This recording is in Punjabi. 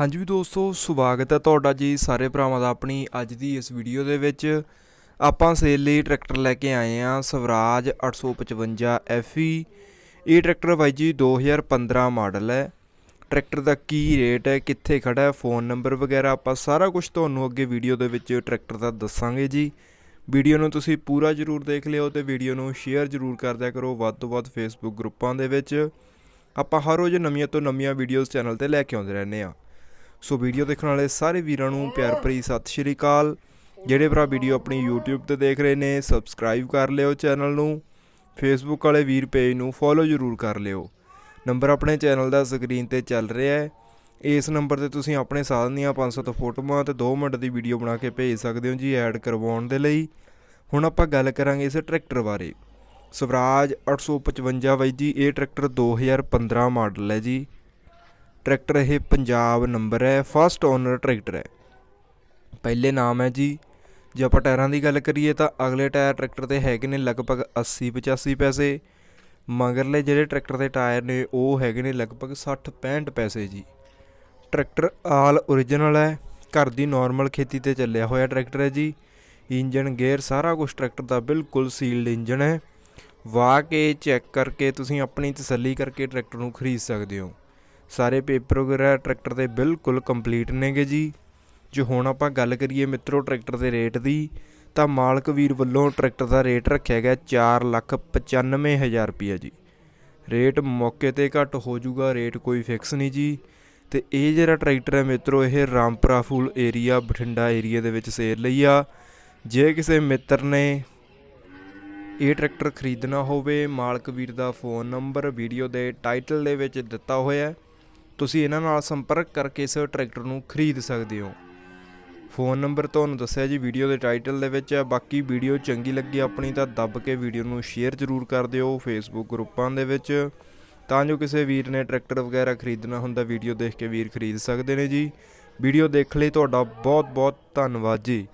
ਹਾਂਜੀ ਵੀ ਦੋਸਤੋ, ਸਵਾਗਤ ਹੈ ਤੁਹਾਡਾ ਜੀ ਸਾਰੇ ਭਰਾਵਾਂ ਦਾ ਆਪਣੀ ਅੱਜ ਦੀ ਇਸ ਵੀਡੀਓ ਦੇ ਵਿੱਚ। ਆਪਾਂ ਸੇਲ ਲਈ ਟਰੈਕਟਰ ਲੈ ਕੇ ਆਏ ਆ ਸਵਰਾਜ 855 FE ਇਹ ਟਰੈਕਟਰ ਬਾਈ ਜੀ 2015 ਮਾਡਲ ਹੈ। ਟਰੈਕਟਰ ਦਾ ਕੀ ਰੇਟ ਹੈ, ਕਿੱਥੇ ਖੜਾ ਹੈ, ਫੋਨ ਨੰਬਰ ਵਗੈਰਾ ਆਪਾਂ ਸਾਰਾ ਕੁਝ ਤੁਹਾਨੂੰ ਅੱਗੇ ਵੀਡੀਓ ਦੇ ਵਿੱਚ ਟਰੈਕਟਰ ਦਾ ਦੱਸਾਂਗੇ ਜੀ। ਵੀਡੀਓ ਨੂੰ ਤੁਸੀਂ ਪੂਰਾ ਜ਼ਰੂਰ ਦੇਖ ਲਿਓ ਤੇ ਵੀਡੀਓ ਨੂੰ ਸ਼ੇਅਰ ਜ਼ਰੂਰ ਕਰ ਦਿਆ ਕਰੋ ਵੱਧ ਤੋਂ ਵੱਧ ਫੇਸਬੁੱਕ ਗਰੁੱਪਾਂ ਦੇ ਵਿੱਚ। ਆਪਾਂ ਹਰ ਰੋਜ਼ ਨਵੀਆਂ ਤੋਂ ਨਵੀਆਂ ਵੀਡੀਓਜ਼ ਚੈਨਲ ਤੇ ਲੈ ਕੇ ਆਉਂਦੇ ਰਹਿੰਦੇ ਆ ਸੋ ਵੀਡੀਓ ਦੇਖਣ ਵਾਲੇ ਸਾਰੇ ਵੀਰਾਂ ਨੂੰ ਪਿਆਰ ਭਰੀ ਸਤਿ ਸ਼੍ਰੀ ਅਕਾਲ। ਜਿਹੜੇ ਭਰਾ ਵੀਡੀਓ ਆਪਣੀ YouTube ਤੇ ਦੇਖ ਰਹੇ ਨੇ ਸਬਸਕ੍ਰਾਈਬ ਕਰ ਲਿਓ ਚੈਨਲ ਨੂੰ। ਫੇਸਬੁੱਕ ਵਾਲੇ ਵੀਰ ਪੇਜ ਨੂੰ ਫੋਲੋ ਜ਼ਰੂਰ ਕਰ ਲਿਓ। ਨੰਬਰ ਆਪਣੇ ਚੈਨਲ ਦਾ ਸਕਰੀਨ ਤੇ ਚੱਲ ਰਿਹਾ ਹੈ। ਇਸ ਨੰਬਰ ਤੇ ਤੁਸੀਂ ਆਪਣੇ ਸਾਧਨ ਦੀਆਂ 500 ਫੋਟੋਆਂ ਤੇ 2 ਮਿੰਟ ਦੀ ਵੀਡੀਓ ਬਣਾ ਕੇ ਭੇਜ ਸਕਦੇ ਹੋ ਜੀ ਐਡ ਕਰਵਾਉਣ ਦੇ ਲਈ। ਹੁਣ ਆਪਾਂ ਗੱਲ ਕਰਾਂਗੇ ਇਸ ਟਰੈਕਟਰ ਬਾਰੇ। ਸਵਰਾਜ 855 ਬਾਈ ਜੀ, ਇਹ ਟਰੈਕਟਰ 2015 ਮਾਡਲ ਹੈ ਜੀ। ਟਰੈਕਟਰ ਇਹ ਪੰਜਾਬ ਨੰਬਰ ਹੈ ਫਸਟ ਓਨਰ ਟਰੈਕਟਰ ਹੈ। ਪਹਿਲੇ ਨਾਮ ਹੈ ਜੀ, ਜੇ ਆਪਾਂ ਟਾਇਰਾਂ ਦੀ ਗੱਲ ਕਰੀਏ ਤਾਂ ਅਗਲੇ ਟਾਇਰ ਟਰੈਕਟਰ 'ਤੇ ਹੈਗੇ ਨੇ ਲਗਭਗ 80 85 ਪੈਸੇ, ਮਗਰਲੇ ਜਿਹੜੇ ਟਰੈਕਟਰ ਦੇ ਟਾਇਰ ਨੇ ਉਹ ਹੈਗੇ ਨੇ ਲਗਭਗ 60 65 ਪੈਸੇ ਜੀ। ਟਰੈਕਟਰ ਆਲ ਓਰੀਜਨਲ ਹੈ, ਘਰ ਦੀ ਨਾਰਮਲ ਖੇਤੀ ਤੇ ਚੱਲਿਆ ਹੋਇਆ ਟਰੈਕਟਰ ਹੈ ਜੀ। ਇੰਜਨ ਗੇਅਰ ਸਾਰਾ ਕੁਝ ਟਰੈਕਟਰ ਦਾ ਬਿਲਕੁਲ ਸੀਲਡ ਇੰਜਨ ਹੈ। ਵਾਹ ਕੇ ਚੈੱਕ ਕਰਕੇ ਤੁਸੀਂ ਆਪਣੀ ਤਸੱਲੀ ਕਰਕੇ ਟਰੈਕਟਰ ਨੂੰ ਖਰੀਦ ਸਕਦੇ ਹੋ। ਸਾਰੇ ਪੇਪਰ ਵਗੈਰਾ ਟਰੈਕਟਰ ਦੇ ਬਿਲਕੁਲ ਕੰਪਲੀਟ ਨੇਗੇ ਜੀ। ਜੋ ਹੁਣ ਆਪਾਂ ਗੱਲ ਕਰੀਏ ਮਿੱਤਰੋ ਟਰੈਕਟਰ ਦੇ ਰੇਟ ਦੀ, ਤਾਂ ਮਾਲਕ ਵੀਰ ਵੱਲੋਂ ਟਰੈਕਟਰ ਦਾ ਰੇਟ ਰੱਖਿਆ ਗਿਆ 495000 ਰੁਪਏ ਜੀ। ਰੇਟ ਮੌਕੇ ਤੇ ਘੱਟ ਹੋ ਜਾਊਗਾ, ਰੇਟ ਕੋਈ ਫਿਕਸ ਨਹੀਂ ਜੀ। ਤੇ ਇਹ ਜਿਹੜਾ ਟਰੈਕਟਰ ਹੈ ਮਿੱਤਰੋ, ਇਹ ਰਾਮਪੁਰਾ ਫੂਲ ਏਰੀਆ, ਬਠਿੰਡਾ ਏਰੀਆ ਦੇ ਵਿੱਚ ਸੇਲ ਲਈ ਆ। ਜੇ ਕਿਸੇ ਮਿੱਤਰ ਨੇ ਇਹ ਟਰੈਕਟਰ ਖਰੀਦਣਾ ਹੋਵੇ, ਮਾਲਕ ਵੀਰ ਦਾ ਫੋਨ ਨੰਬਰ, ਵੀਡੀਓ ਦੇ ਟਾਈਟਲ ਦੇ ਵਿੱਚ ਦਿੱਤਾ ਹੋਇਆ ਹੈ। ਤੁਸੀਂ ਇਹਨਾਂ ਨਾਲ ਸੰਪਰਕ ਕਰਕੇ ਇਸ ਟਰੈਕਟਰ ਨੂੰ ਖਰੀਦ ਸਕਦੇ ਹੋ। ਫੋਨ ਨੰਬਰ ਤੁਹਾਨੂੰ ਦੱਸਿਆ ਜੀ, ਵੀਡੀਓ ਦੇ ਟਾਈਟਲ ਦੇ ਵਿੱਚ ਹੈ ਬਾਕੀ ਵੀਡੀਓ ਚੰਗੀ ਲੱਗੀ ਆਪਣੀ ਤਾਂ ਦੱਬ ਕੇ ਵੀਡੀਓ ਨੂੰ ਸ਼ੇਅਰ ਜ਼ਰੂਰ ਕਰ ਦਿਓ ਫੇਸਬੁੱਕ ਗਰੁੱਪਾਂ ਦੇ ਵਿੱਚ। ਤਾਂ ਜੋ ਕਿਸੇ ਵੀਰ ਨੇ ਟਰੈਕਟਰ ਵਗੈਰਾ ਖਰੀਦਣਾ ਹੁੰਦਾ, ਵੀਡੀਓ ਦੇਖ ਕੇ ਵੀਰ ਖਰੀਦ ਸਕਦੇ ਨੇ ਜੀ। ਵੀਡੀਓ ਦੇਖ ਲਈ ਤੁਹਾਡਾ ਬਹੁਤ ਬਹੁਤ ਧੰਨਵਾਦ ਜੀ।